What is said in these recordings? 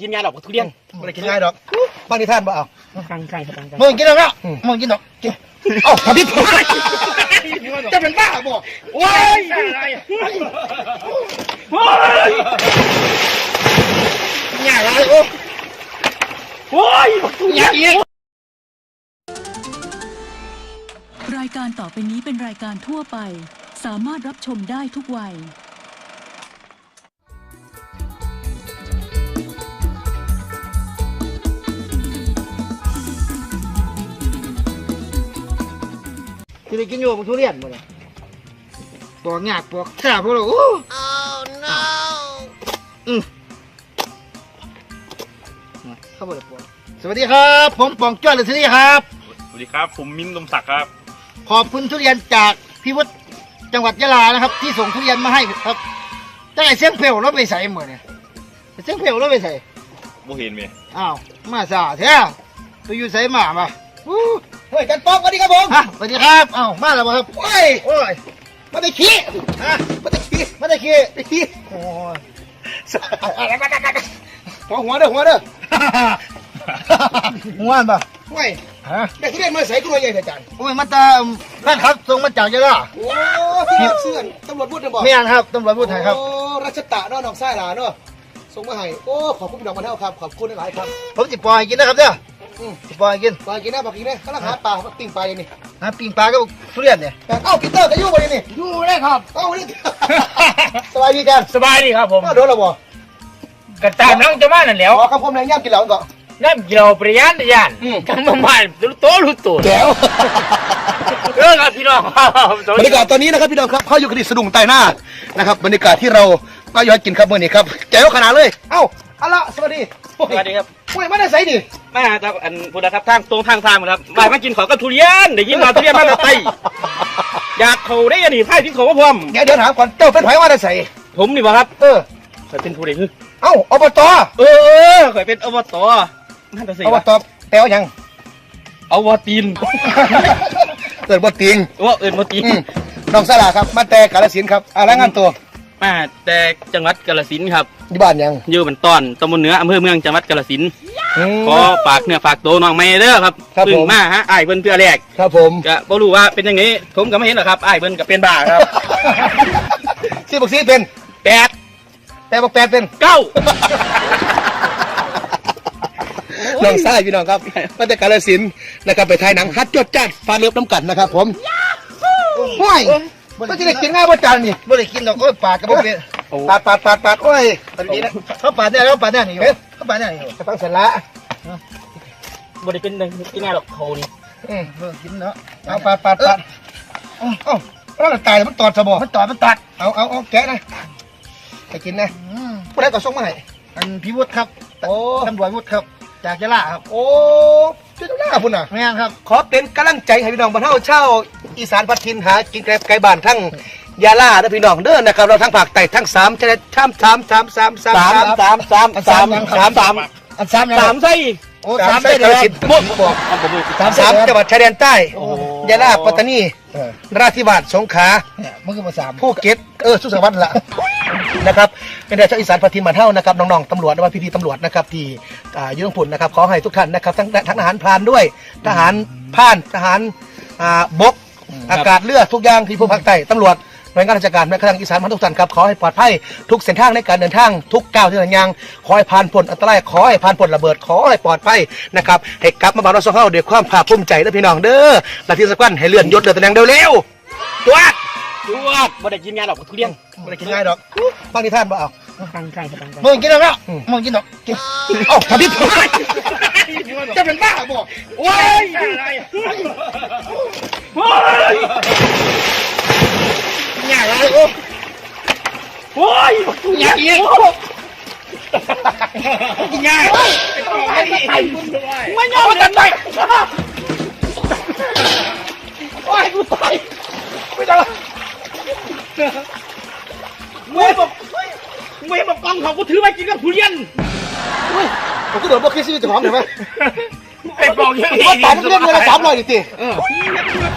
กินงานหรอกทุเรียนไม่ได้กินง่ายดอกบางทีท่านบ่เอาข้างข้างข้างข้างมึงกินแล้วเนาะมึงกินดอกกินเอ้าทำพิษจะเป็นบ้าบ่ว้ายอะไรว้ายง่ายเลยโอ้ว้ายยากอีกรายการต่อไปนี้เป็นรายการทั่วไป สามารถรับชมได้ทุกวัย ที่ได้กินอยู่มึงทุเรียนบ่เนี่ยปอกยากปอกแค่พวกเราโอ้ no อืมเข้าบ่ได้ปอกสวัสดีครับ ผมปองจ้อยเลยทีนี้ครับ สวัสดีครับ ผมมิ้นท์ลมศักดิ์ครับ ขอบคุณทุเรียนจากพิวุฒจังหวัดยะลานะครับ ที่ส่งทุเรียนมาให้ครับตั้งแต่เสียงเพลวเราไปใส่หมดเนี่ยเสียงเพลวเราไปใส่บ่เห็นไหมอ้าวมาสาแท้ไปอยู่ใส่หมามาอู้ เฮ้ยกันป๊อกสวัสดีครับผมฮะสวัสดีครับอ้าวมาแล้วบ่ครับโอ้ยโอ้ยมาได้ขี้ฮะมาได้ขี้มาได้ขี้ได้ขี้โอ้ยอะไรมาหัวหัวเด้อหัวเด้อหัวอันป่ะไม่ฮะได้ทุเรียนมาใส่กล้วยใหญ่อาจารย์โอ้ยมาตามบ้านครับส่งมาจากยะลาโอ้ที่เสื้อนตำรวจพูดนะบอกเมียนครับตำรวจพูดไทยครับโอ้รัชตะเนาะน้องไส้หลาเนาะส่งมาให้โอ้ขอบคุณพี่น้องมาเท่าครับขอบคุณหลายๆครับ ผมจิปล่อยกินนะครับเด้อ อืมจิปล่อยกินปลากินนะปลากินนะข้าวหาปลาปิ้งปลาอย่างนี้นะปิ้งปลาก็ทุเรียนเนี่ยแต่เอ้าปีเตอร์ก็อยู่บ่อย่างนี้อยู่เลยครับเอ้านี่สบายดีกันสบายดีครับผมก็โดนและบ่กระตามนั่งจะมานั่นแหล้วขอคำคมแรงย่ำกินเหล้าก่อนน้ำเกี่ยวปริยานยานกำมาใหม่รู้โตรู้ตัวแก้วเออครับพี่น้องครับสวัสบรรดียากาศตอนนี้นะครับพี่น้องครับเข้าอยู่คดีสะดุ้งใต้หน้านะครับบรรยากาศที่เราก็ย้อนกินครับเมื่อนี้ครับแจ๋วขนาดเลย เอ้าเอาละสวัสดีสวัสดีครับ โอ้ยไม่ได้ใส่ดิมาครับอันพุทธครับทางตรงทางทางครับบ่ายมากินของกับทุเรียนได้ยินมาทุเรียนมาแต่ไตอยากเขาได้อันนี้ไทยที่เขาว่าพร้อมเดี๋ยวเดี๋ยวถามก่อนเจ้าเป็นไผว่าได้ใส่ผมนี่บ่ครับ เออข่อยเป็นผู้ใดคือเอ้าอบตเออข่อยเป็นอบตนั่นแต่สิอบตแปลว่าหยังเอาวตีนเกิดบ่ติงว่าเอินวตีนอืมน้องสลาครับมาแต่กาลสินธุ์ครับอ่ารายงานตัว มาแต่จังหวัดกาฬสินธุ์ครับที่บ้านยังอยู่บันตอนตำบลเหนืออำเภอเมืองจังหวัดกาฬสินธุ์อืมขอฝากเนื้อฝากตัวน้องไม่เด้อครับครับเพิ่งผม มาฮะอ้ายเพิ่นเพื่อแรกครับผม ก็บ่รู้ว่าเป็นยังไงผมก็ไม่เห็นหรอกครับอ้ายเพิ่นก็เป็นบ้าครับ ซีบอกซีเป็นแปดแต่บอกแปดเป็นเก้า น้องชายพี่น้องครับมาแต่กาลสินธุ์นะครับไปถ่ายหนังฮัดจดจัดฟ้าเลือบน้ำกันนะครับผมห้วย มันจะได้กินง่ายว่าจานนี่ไม่ได้กินดอกโอ้ยปากกระบอกเป็นปาดปาดปาดปาดโอ้ยตอนนี้นะเขาปาดเนี่ยแล้วปาดเนี่ยนี่อยู่เขาปาดเนี่ยนี่อยู่จะฟังเสร็จละบ่ได้เป็นกินง่ายหรอกเขานี่อืมเออกินเนาะเอาปาดปาดปาดเอ้าเอ้าแล้วมันตายมันตอดสะบอมันตอดมันตัดเอาเอาเอาแกะนะไปกินนะผู้ใดก็ส่งมาให้อันพิวุฒิครับโอ้ตำรวจวุฒิครับจากยะลาครับ โอ้ ช่วยดูหน้าพุ่นน่ะ แม่นครับขอเป็นกำลังใจให้พี่น้องบรรเทาเช่าอีสานพัดทินหากินไกลไกลบ้านทั้งยาลาและพี่น้องเด้อนะครับเราทั้งภาคใต้ทั้งสามชนิดสามสามสามสามสามสามสามสามสามสามสามอันสามยังสามไส้โอ้สาสามมใช่ได้เลเลยยสิบหมดบอกเอาผมดูสามสามจังหวัดชายแดนใต้ โอ้ ยาลาปัตตานีเออนราธิวาสสงขลาเนี่ยมันคือมาสามภูเก็ตเออสุสวัสดิ์ละนะครับเป็นเดชาวอีสานพัดทินบรรเทานะครับน้องๆตำรวจและว่าพี่ๆตำรวจนะครับที่อ่าอยืนผุนนะครับขอให้ทุกท่านนะครับทั้งทั้งทหารพรานด้วย ทหารผ่านทหารอ่าบกอากาศเลือดทุกอย่างที่ผู้ภาคใต้ตำรวจ หน่วยงานราชการแม้กระทั่งอีสานพันทุกท่านครับขอให้ปลอดภัยทุกเส้นทางในการเดินทางทุกก้าวที่เดินยางขอให้ผ่านพ้นอันตรายขอให้ผ่านพ้นระเบิดขอให้ปลอดภัยนะครับให้กลับมาบ้านเราสองเฮาด้วยความภาคภูมิใจและพี่น้องเด้อและที่สำคัญให้เลื่อนยศเดือนตำแหน่งเร็วๆตัวจวดบ่ได้กินงานหรอกทุเรียนไม่ได้กินง่ายดอกบางทีท่านบ่เอาข้างข้างข้างมึงกินแล้วเนาะมึงกินดอกกินเอ้าทำพิษจะเป็นบ้าบ่ว้ายอะไรว้า ยง่ายเลยโอ้ว้ายยากอีกกินง่ายไม่ยอมกันไปโอ้ยกูตายเมื่อบอกเมื่อบอกกองเขากูถือมากินกับทุเรียนผมก็โดนบ่คิดชีวิตเจ้าของเห็นไหมไอ้บอกยังว่าตายทุกเรื่องเงินละสามร้อยดิติ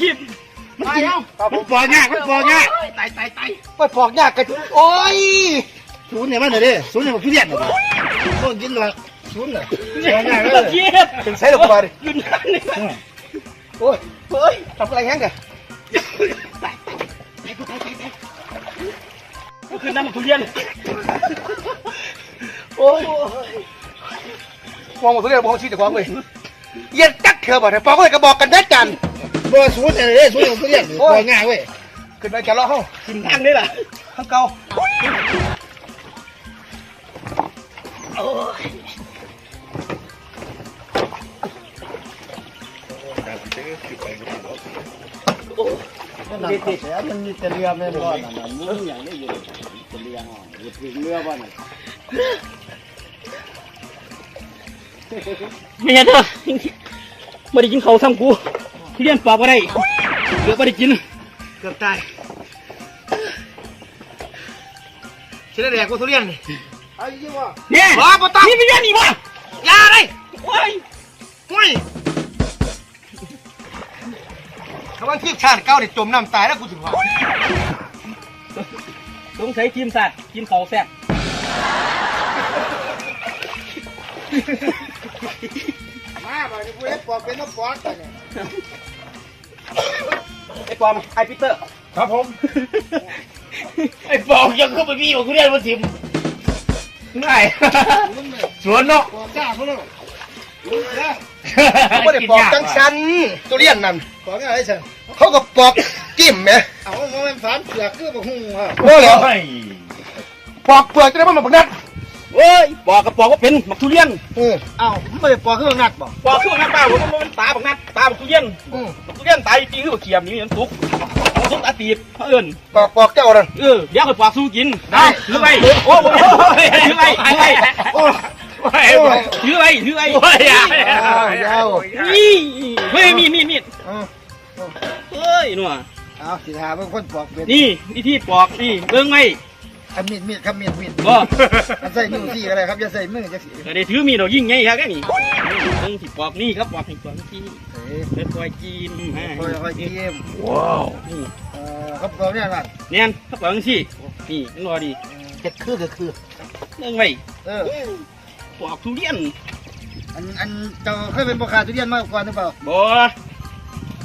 คิดตายแล้วมันปอกยากมันปอกยาก ตายตายตายไปปอกยากกันโอ้ยศูนย์เนี่ยมันเลยดิศูนย์เนี่ยมันทุเรียนเลยมึงกินเลยศูนย์เลยตะเกียบเป็นไซส์หรอกมาดิยืนนั่นนี่โอ้ยเฮ้ยทำอะไรแห้งกันก็คือน้ำทุเรียนโอ้ยมองหมดทุเรียนมองชี้แต่ความเลยเย็นจักเถื่อบ่ได้ปอกเลยกระบอกกันได้กันบ่ศูนย์เลยศูนย์ของทุเรียนบ่ง่ายเว้ย ขึ้นไปกันแล้วเฮ้ากินทางนี่ล่ะข้างเก่ามันติดแล้วมันมีแต่เรือแม่นบ่นั่นน่ะมึงอย่างนี้อยู่เป็นเรือห่ออยู่ถึงเรือบ่น่ะไม่เห็นเด้อไม่ได้กินเขาวซ้ำกูทุเรียนปอกมาได้เดี๋ยวไม่ได้กิน เกือบตาย ชิ้นแรกกูทุเรียนนี่ไอ้ยี่ว่าเนี่ยว้าปตังนี่ทุเรียนนี่วะยาเลยโอ้ยไม่คำว่าทีบชาติเก้าเนี่ยจมน้ำตายแล้วกูถึงว่าสงสัยทีมสัตว์กินเขาวแซ่บมาบ่นี่ผู้เฮ็ดปอกเป็นน้ำปอกกันเนี่ยไอ้ปอมไอ้ปีเตอร์ ครับผม ไอ้ปอมยังเข้าไปมีอยู่ทุเรียนมาทิมง่ายสวนเนาะปอกจ้าพุ่นแล้วรู้แล้วเขาไม่ได้ปอกจังสันทุเรียนนั่นปอกอะไรซั่นเขาก็ปอกจิ้มไหมเอาเอามันฝานเปลือกคือบ่ฮู้อะโอ้เหรอเฮ้ยปอกเปลือกจะได้มันมาบักนัด เว้ยปอกกับปอกว่าเป็นหมักทุเรียนเออเอ้ามันบ่ได้ปอกคือนักบ่ปอกคือหน้าป้าผมมันตาบักนัดตาบักทุเรียนอืมบักทุเรียนตายจริงคือบักเขียมนี่มันสุกมันสุกตาตีบเขาเอิญปอกปอกเจ้านั่นเออเดี๋ยวให้ปอกสู้กินได้ถือไว้โอ้โหถือไว้ถือไว้โอ้ถือไว้ถือไว้ยาวยาวนี่เฮ้ยมีดมีดมีดเออเฮ้ยหนัวเอาสิหาเบิ่งคนปอกเป็นนี่วิธีปอกนี่เบิ่งไว้ อันมีดมีดครับมีดมีดบ่ อันใส่นิ้วซี่ก็ได้ครับอย่าใส่มือจังซี่ก็ได้ถือมีดเรายิ่งไงครับแค่นี้เบิ่งที่ปอกนี่ครับปอกให้ปอกที่เอ้ยเป็นคอยจีนฮะค่อยค่อยๆจิ้มว้าวนี่เอ่อครับปอกเนี่ยนั่นเนี่ยครับปอกจังซี่นี่มันรอดีเจ็ดคือก็คือเบิ่งไว้เออปอกทุเรียนอันอันเจ้าเคยเป็นพ่อค้าทุเรียนมาก่อนหรือเปล่าบ่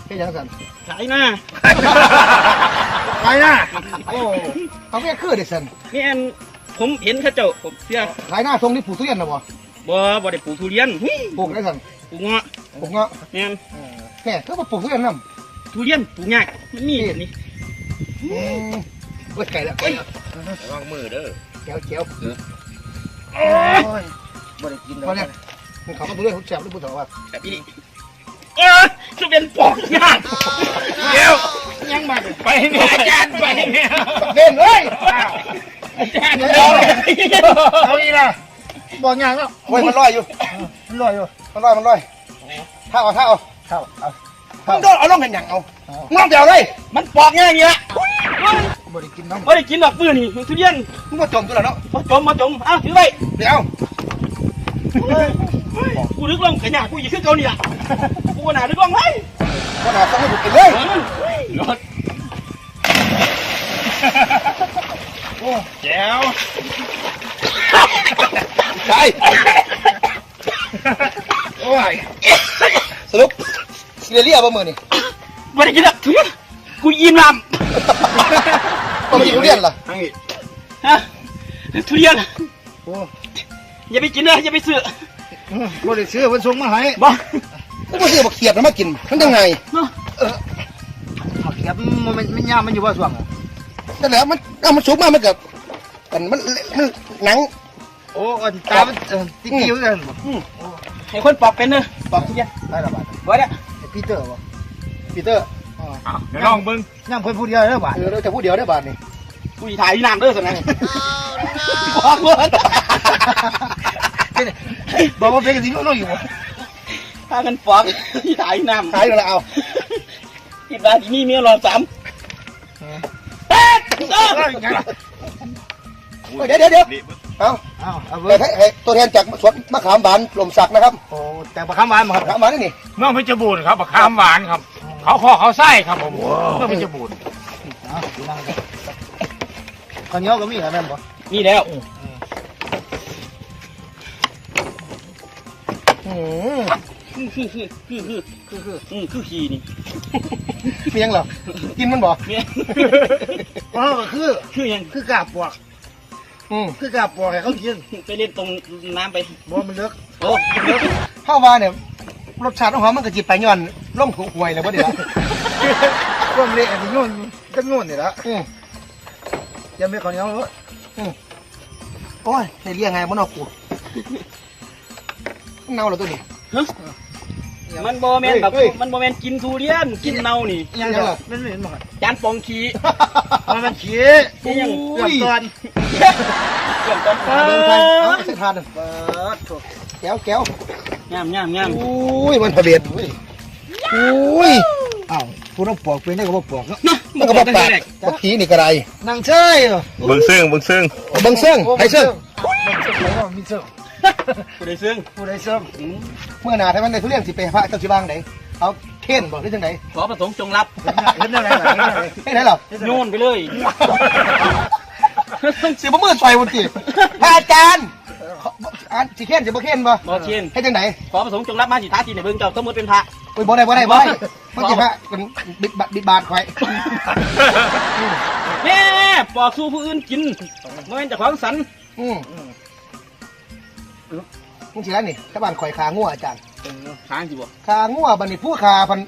เป็นยังสันขายหน้าไปนะโอ้ เขาแค่คือเด็สันนี่อันผมเห็นเข้าเจ้าผมเสียขายหน้าทรงนี่ปลูกทุเรียนนะบ่บ่บ่ได้ปลูกทุเรียนหุ้ยปลูกได้สันปลูกเงาะปลูกเงาะเนี่ยแค่ก็มาปลูกทุเรียนน้ทุเรียนปลูกยากมันมีแบบนี้ำอืมเว้ยไก่แล้วไก่แล้ววางมือเด้อแก้วแก้วโอ้ยบ่ได้กินดอกเขาเนี่ยมึงเขามาดูด้วยผมแฉบด้วยพูดถึงว่าแบบนี้เออจะเป็นปอกยากเดี๋ยว ยังมาเลยไปเนี่ยอาจารย์ไปเนี่ยเด่นเลยอาจารย์เอาอีล่ะบ่ยังแล้วโอ้ยมันลอยอยู่มันลอยอยู่มันลอยมันลอยถ้าเอาถ้าเอาเข้าเอามึงโดนเอาลงกันอย่างเอางอกเดียวเลยมันปอกง่ายอย่างเงี้ยบ่ได้กินน้ำไม่ได้กินดอกปื้อนี่ทุเรียนมึงมาจมตัวแล้วเนาะมาจมมาจมอ้าวถือไว้เดี๋ยว กูนึกลงขยะกูอยู่ขึ้นเกาหลีอะกูหนานึกลงไว้คนหาต้องให้ถูกกินเลยรถแจ๋วใช่โอ้ยสรุปซีเรียบ่มือนี่ไม่ได้กินดอกทุเรียนกูอิ่มลต้องกินทุเรียนล่ะำฮะทุเรียนโอ้ อย่าไปกินเลยอย่าไปซื้อบ่ได้ซื้อเพิ่นส่งมาให้บ่มึงมาซื้อบักเขียบแล้วมากินมันยังไงผักเขียบมันมันมันยามมันอยู่บ่ส่วงอะนั่นแหละมันเอามันสุกมามันกับมันมันมันหนังโอ้อันตามันเออติ๊กกิ้วนั่นบ่ให้คนปอกเป็นเนอะปอกทุเรียนได้ละบาทไว้เนี่ยไอ้ปีเตอร์บ่ปีเตอร์อ๋อเดี๋ยวลองเบิ้งยังเพิ่นผู้เดียวเด้อบาทเออเราจะพูดเดียวได้บาทนี่กูจะถ่ายที่น้ำเด้อสินะบอกเพื่อนบอกว่าเป็นสิน้องอยู่บ่ถ้ากันปอกที่ถ่ายที่น้ำขายแล้วเอาคิดว่าที่นี่มีรอบสามเอ๊ะเออเดี๋ยวเดี๋ยวเดี๋ยวเอาเอาเอาเดี๋เบิ่ยวงให้ให้ตัวแทนจากสวนมะขามหวานลมสักนะครับโอ้แต่บ่คำหวานบ่คมะรับขามหวานนี่นี่เมืองเพชรบูรณ์ครับบักขามหวานครับ เขาข้อเขาไส้ครับผมเมืองเพชรบูรณ์เอาดูนั่งกันข้าวเหนียวก็มีครับแม่นบ่นี่แล้ว คือคือคือคือคือคือคืออืมคือขี่นี่เมียงเหรอกินมันบ่เนี่ยอ๋อก็คือคือยังคือกาบปวกอืมคือกาบปวกให้เขากินไปเล่นตรงน้ำไปบ่มันเลิกโอ้เยอะข้าวว่าเนี่ยรสชาติของเขามันก็จิตไปย้อนล่องถูกหวยเลยบ่เดี๋ยวความเละอันนี้โน่นก็โน่นนี่ละอืมยังไม่ข้าวเหนียวเลยโอ้ยใส่เรียงไงมันเอากู เน่าเหรอตัวนี้มันโบแมนแบบมันโบแมนกินทุเรียนกินเน่านี่ยังเหรอไม่เห็นหมดจานปองขี้มันมันขี้ที่ยังเกือบตอนเกือบตอนเอาเดินไปเอาใส่ทานหนึ่งเปิดถูกแก้วแก้วงามงามงามอุ้ยมันพอเบียดอุ้ยอ้าวผู้ต้องปอกเป็นได้ก็บ่ปอกเนาะมันก็บอกปากบอกผีนี่กระไรนางเชยเหรอเบิ่งซึ่งเบิ่งซึ่งเบังเซิงไห้เซิงมันเชิงไหนว่ามีเชิง ผู้ใดซึ่งผู้ใดเชิงอืมเมื่อหนาถ้ามันได้ทุเรียนสิไปพระเจ้าสิบางไหนเอาเข่นบอกได้จังไหนขอประสงค์จงรับเห็นอะไรเห็นอะไรให้ไหนหรอโยนไปเลยสิบ่มือซอยบนตีพระอาจารย์อันสิเข่นสิบ่เข่นบ่บอเชียนให้จังไหนขอประสงค์จงรับมาสิท้าทีในเบิ่งเจ้าสมมติเป็นพระโอ้ยบ่ได้บ่ได้บ่ได้มันสิพระเป็นบิดบาทบิดบาทข่อยแม่ปอกสู้ผู้อื่นกินเมื่อเป็นจากของสันอืม มึงสิแล้วนี่ชาวบ้านข่อยขางัวอาจารย์ค้างจีบ่ขางัวบัดนี้ผู้ขาพัน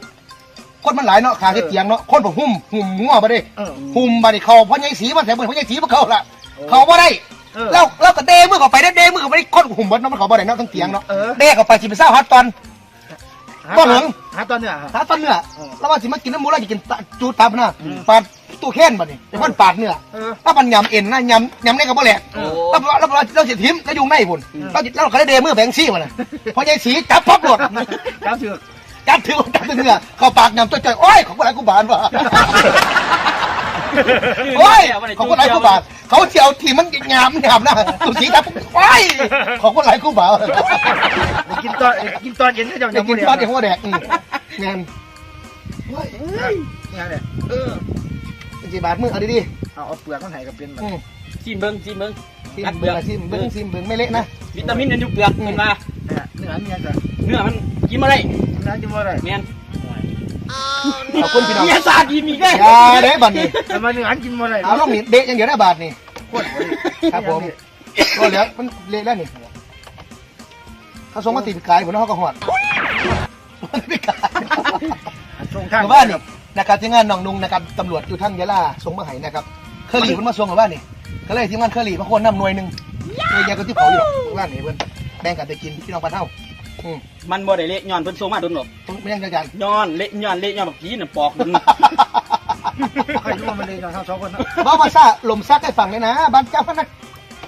คนมันหลายเนาะขาเฮ็ดเตียงเนาะคนบ่หุ่มหุ่มงัวบ่ได้เออหุ่มบัดนี้เขาพ่อใหญ่สีมันแถมเบิ่พ่อใหญ่สีบ่เข้าละเขาบ่ได้เออแล้วแล้วก็เดมือเข้าไปเด้เดมือเข้าไปคนหุ่มเบิดเนาะมันเขาบ่ได้เนาะทั้งเตียงเนาะเออเดเข้าไปสิไปเศร้าฮัดตอนต้นเหลืองหาตอนเนี่ยหาตอนเนื้อเออแล้วว่าสิมากินน้ำหมูแล้วสิกินตะจูตับนะปาด ตู้แค้นบัดนี้เป็นคนปาดเนื้อเออ ถ้ามันยำเอ็นนะยำยำได้ก็บ่แหลกโอ้ แล้วเราเราเราจะทิมแล้วยุงในพุ่นเราเราเขาได้เดมือแบงซี่มาน่ะพอใหญ่สีจับปั๊บหลดจับเถือกจับถือจับถือเนื้อเข้าปากยำจ่อยๆโอ้ยของคนไหนกูบานวะโอ้ยของคนไหนกูบานเขาเจียวทีมันยำยำนะตุสีจับโอ้ยของคนไหนกูบานไปกินตอนกินตอนเย็นก็จะจะกินทอดเดี๋ยวหัวแดกอืมแม่นเนี่ยเนี่ยเออ จีบาทมือเอาดีเอาเอาเปลือกมันให้กับเป็นแบบๆอืมซิมเบิ้งซิมเบิ้งซิมกัดเปลืเบิ่องกซิมเบิ่งซิมเบิ่งไม่เละนะวิตามินมันอยู่เปลือกมันมาเนี่ยเนื้อเมียกันเนื้อมันกินมาได้เนื้อจะว่าอะไรแม่นขอบคุณพี่น้องเมียสาดอีมีได้อย่าเด้บัดนี้แต่มาเนื้อกินว่าอะไรเอาลงนี่เดะอย่างเดียวนะบาทนี่โคตรครับผมก็เหลือมันเละแล้วนี่เขาส่งมาตีปีกายผมแล้วเขาก็หอดปีกายตรงข้าง หมู่บ้านนี่ นะครับที่งานหนองนุงนะครับตำรวจอยู่ทั้งยะลาส่งมาให้นะครับเคอรี่มันมาส่งหมู่บ้านนี่ก็เลยทีมงานเคอรี่มาโคนน้ำหน่วยหนึ่งเลยยาก็ที่เผาอยู่หรอกหมู่บ้านนี่เพิ่นแบ่งกันไปกินพี่น้องปลาเท่าอืมมันบ่ได้เละย้อนเพิ่นส่งมาโดนหรอกไม่ยังจังย้อนเละย้อนเละย้อนแบบกี้น่ะปอกมึงใครรู้ว่ามันเลยกันทั้งสองคนนะบ้าภาษาลมซักให้ฟังเลยนะบ้านเจ้าพนัก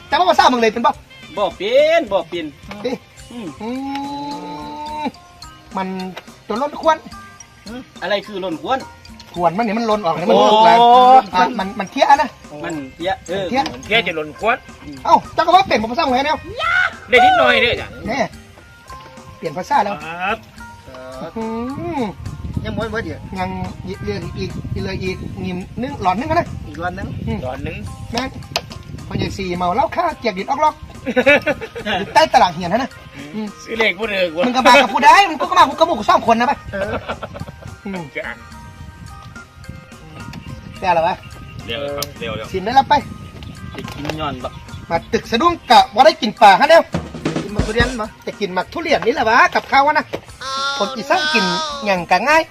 แต่ว่าภาษาเมืองเลยเป็นบ่บ่เป็นบ่เป็นดิอืมอืมมันจนล้นควรอะไรคือหล่นควน ควรมันนี่มันล้นออกนี่มันโอ้ลุกแล้วอะมันมันเที่ยนะ มันเตี้ยเออเที่ยเที่ยจะหล่นควนเอ้าเจ้าก็ว่าเปลี่ยนภาษาเมืองแล้วได้นิดหน่อยเด้อจ้ะแน่เปลี่ยนภาษาแล้วครับอืมยังม้วนไว้เดี๋ยวยังเรื่องอีกอีกเลยอีกงิมนึงหลอนนึงก็ได้อีกวันนึงตอนหนึงแม่งพอใหญ่สี่เมาแล้วฆ่าเกียกดิดออกล็อกอยู่ใต้ตลาดเหียนนะนะอืมซื้อเลขผู้เดือกว่ามึงก็มากับผู้ได้มึงก็มากูกับหมูกูสองคนนะไปเออ อืมจ้ะแต่ อะไรวะเร็วครับเร็วเร็วชิมได้แล้วไปไปกินย้อนแบบมาตึกสะดุ้งกะว่าได้กินป่าฮะเนี่ยกินมาทุเรียนมาจะกินหมักทุเรียนนี่แหละวะกับข้าววะนะคนอีสานกินอย่างกะง่าย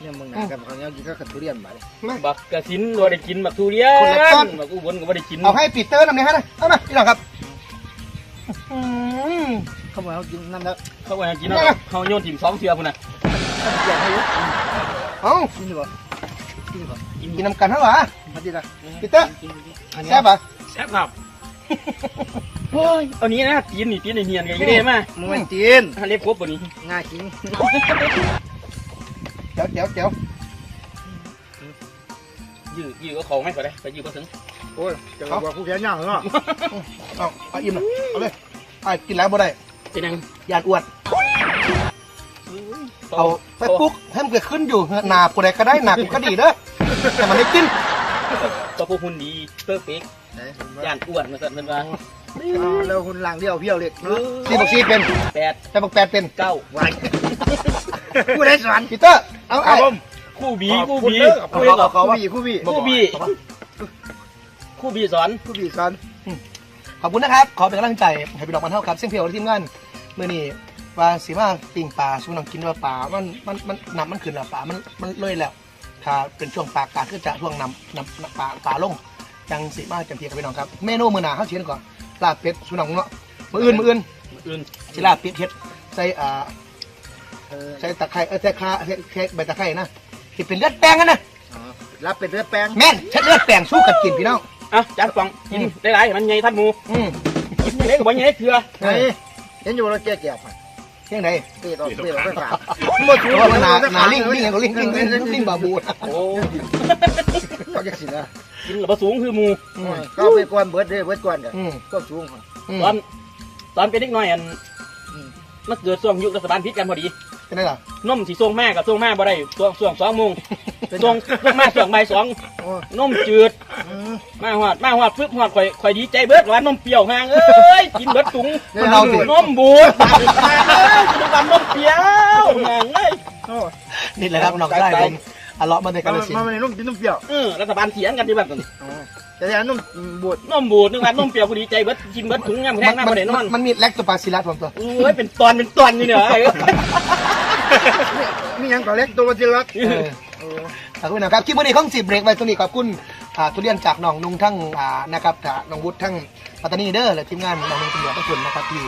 เนี่ยมึงนะกับเขาเนี่ยกินก็กับทุเรียนมาเลยบักกะสินบ่ได้กินบักทุเรียนบักอุบลก็บ่ได้กินเอาให้ปีเตอร์นำเนี่ยฮะนะเอามาพี่น้องครับอืมเขาบอกเขากินนั่นแล้วเขาว่าให้กินเอา เขาโยนถิ่มสองเทื่อพุ่นน่ะอยากให้ยุเอากินดีกว่ากินดีกว่า กินน้ำกันเท่าไหร่มาดีละปีเตอร์แซ่บปะแซ่บครับโอ้ยเอานี้นะตีนนี่ตีนนี่เนียนไงยี่ได้มามึงไม่จีนเล็บครบบ่นี้ง่ายจริงเดี๋ยวเดี๋ยวเดี๋ยวยื้อยื้อก็ของไม่พอได้ไปยื้อก็ถึงโอ้ยจะบอกผู้แข่งย่างเหรอเอาเอาอิ่มเลยเอาเลยไอ้กินแล้วบ่ได้เป็นยังยานอ้วน เอาไปปลุ๊กให้มันเกิดขึ้นอยู่หนากูได้ก็ได้หนากูก็ดีเด้อแต่มันได้กินตัวผู้หุ่นดีเพอร์เฟกต์ย่านอ้วนมาสั่นเพิ่นว่าแล้วคุณหลังเดียวเพี้ยวเล็กเนาะสี่บอกสี่เป็นแปดแต่บอกแปดเป็นเก้าไว้ผู้ใดสอนพีเตอร์เอาครัไอ้บผมคู่บีคู่บีคู่บีคู่บีคู่บีคู่บีคู่บีสอนคู่บีสอนขอบคุณนะครับ ขอเป็นกำลังใจให้พี่น้องมันเท่าครับเสี่ยงเพียวและทีมงานเมื่อนี้ ว่าสีมาปิ่งปลาช่วงน้องกินว่าปลามันมันมันน้ำมันขึ้นแล้วปลามันมันเลยแล้ว ถ้าเป็นช่วงปลากาคือจะช่วงน้ำน้ำน้ำปลาปลาลงจังสีมาจังเพียกับพี่น้องครับเมนูมื้อหน้าเขาเชียนก่อนลาบเป็ดช่วงน้องเนาะมื้ออื่นมื้ออื่นอื่นสิลาบเป็ดเฮ็ดใส่อ่าใส่ตะไคร้เออใส่คาใส่ใส่ใบตะไคร้นะที่เป็นเลือดแป้งกันนะรับเป็นเลือดแป้งแม่นใช้เลือดแป้งสู้กันกินพี่น้องอะจานฟองกินได้หลายมันใหญ่ท่านหมูอืมกินเล็กกว่าใหญ่เถื่อเฮ้ยเห็นอยู่แล้วแก่แก่ผ่าน เที่ยงใดเปียกออกเปียกออกไปฝากเพราะว่ามันหนาหนาลิงลิงอย่างก็ลิงลิงลิงลิงบาบูนะโอ้เขาจะสินะกินแล้วสูงคือหมูอืมก็ไปก่อนเบิร์ดเด้เบิร์ดก่อนกันอืมก็สูงอืมตอนตอนเป็นเด็กน้อยอันมันเกิดช่วงยุครัฐบาลพิษกันพอดีเป็นไงล่ะนมสีส่งแม่กับส่งแม่บ่ได้ช่วงช่วงสองโมงส่งส่งแม่ช่วงบ่ายสองโอ้นมจืด มาหอดมาหอดปึ๊บหอดข่อยข่อยดีใจเบิดว่านมเปรี้ยวห่างเอ้ยกินเบิดถุงมันเอาสิ นมบูดเอ้ยกินวันนมเปรี้ยวห่างเอ้ย นี่แหละครับน้องได้ผมอะเลาะมาในกาลสินมาธุ์ในนุ่มกินนุ่มเปรี้ยวเออรัฐบาลเถียงกันที่บ้านกันแต่แต่นุ่มบดนมบูดนึกว่านมเปรี้ยวพอดีใจเบิดกินเบิดถุงยำแห้งหน้าบ่ได้นอนมันมีแลคโตปาซิลลัสผมตัว เอ้ยเป็นตอนเป็นตอนอยู่เนี่ยไอ้มียังก็เล็กตัวจิรัก เออขอบคุณนะครับคลิปวันนี้ของสิบเบรกไว้ตรงนี้ขอบคุณอ่า ทุเรียนจากน้องนุงทั้งนะครับจากน้องวุฒิทั้งปัตตานีเด้อและทีมงานน้องนุงตำรวจทุกคนนะครับที่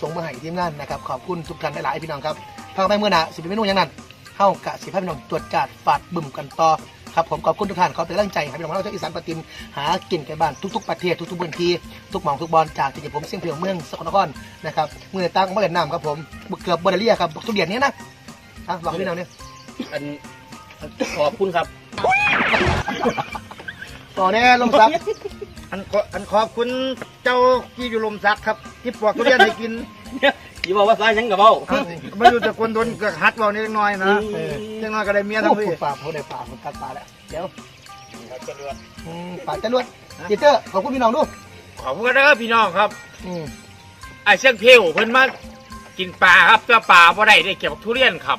ส่งมาให้ทีมงานนะครับขอบคุณทุกท่านหลายๆพี่น้องครับพาไปเมื่อหน้าสิบเมนูอย่างนั้นเข้ากะสิบห้พี่น้องตรวจจัดฝาดบึ่มกันต่อครับผมขอบคุณทุกท่านขอเป็นกำลังใจให้พี่น้องเราจากอีสานปฏิมหากินไก่บ้านทุกๆประเทศทุกๆพื้นที่ทุกหม่องทุกบอลจากที่ผมเสียงเพียงเมืองสกลนครนะครับเมื่อตั้งเมาเล่นน้ำครับผมเกือบบอลเลียครับทุเรียนนี้นะอะบอกพี่น้องเนี่ยอันขอบคุณครับ ต่อแน่ลมซักอันขออันขอบคุณเจ้าที่อยู่ลมซักครับที่ปอกทุเรียนให้กินอย่าบอกว่าซายังกับเบ้าไม่รู้จะคนโดนก็ฮัดเรานิดหน่อยนะเล็กน้อยก็ได้เมียทั้งโอ้พี่โหป่าเขาได้ป่ามันกัดป่าแล้วเดี๋ยวอืมป่าจรวดจีเตอร์ขอบคุณพี่น้องดูขอบคุณนะครับพี่น้องครับอืมไอ้เชียงเพลวเพิ่นมากินปลาครับเพื่อปลาบ่ได้ได้เกี่ยวกับทุเรียนครับ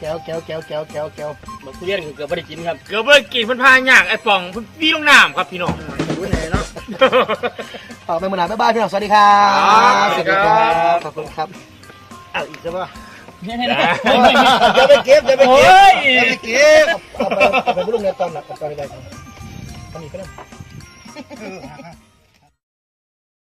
แก้วแก้วแก้วแก้วแก้วแก้วบักทุเรียนเกือบไม่ได้กินครับเกือบเบิ่กินเพิ่นพายากไอ้ป่องเพิ่นวิ่งลงน้ำครับพี่น้อง รู้ไหนเนาะต่อไปเมื่อไหร่บ๊ายบายพี่น้องสวัสดีครับสวัสดีครับ ขอบคุณครับเอาอีกใช่ปะไม่ให้นะอย่าไปเก็บอย่าไปโอ้เก็บยอย่าไปเก็บเอาไปเอาไปบุรุษเงินตอนหลับตอนนี้ไปตอนนี้ก็ได้